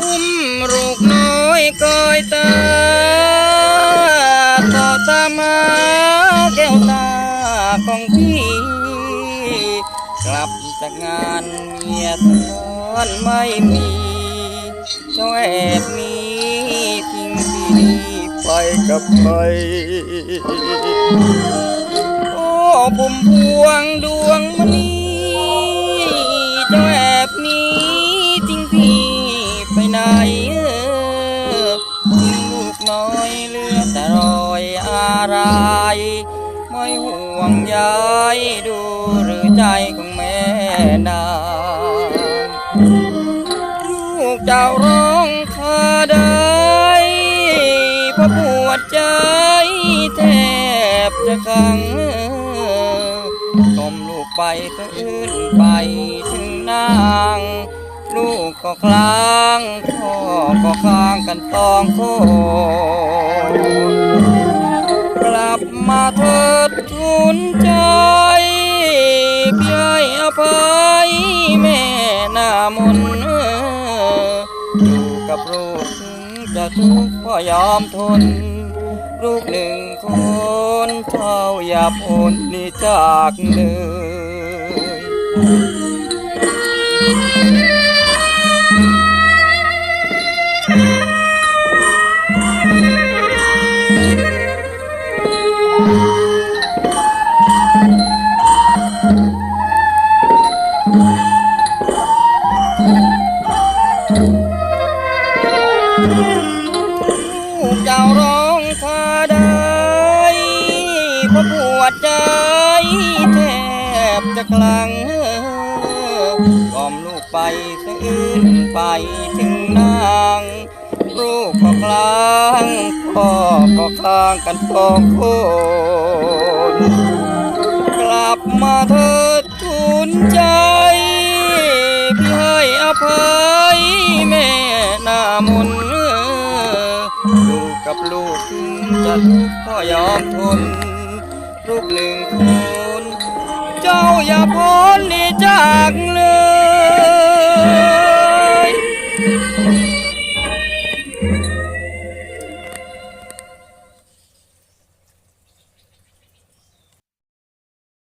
อุ้มลูกน้อยก้อยตาต่อตามาแกวตาของพี่ กลับจากงานเมียตอนไม่มีช่วยนี้ทิ้งพี่ไปกับใครโอ้ผมพวงดวง น้อยเหลือแต่รอยอะไรไม่ห่วงใยดูหรือใจของแม่นางลูกเจ้าร้องคาได้เพราะปวดใจแทบจะขังกลมลูกไปก็อื่นไปถึงนาง ลูกก็คลางพ่อ ก็ค้างกันตองโคกลับมาเถิดทุนใจพี่ให้อภัยแม่หน้ามนอยู่กับลูกถึงจะทุกข์ก็ยอมทน ลูกหนึ่งคนเท่าอย่าพ้นนี่จากเลยลู ราะปวดใจแทบจะคลังกอมลูกไปสะอื้นไปถึงนางลูกก็คลางพ่อก็คลางกันสองคนกลับมาเถิดทุนใจพี่ให้อภัยแม่หน้ามนต์อยู่กับลูกจะทุกข์ก็ยอมทน ลูกหนึ่งคนเจ้าอย่าพ้นหนีจากเลย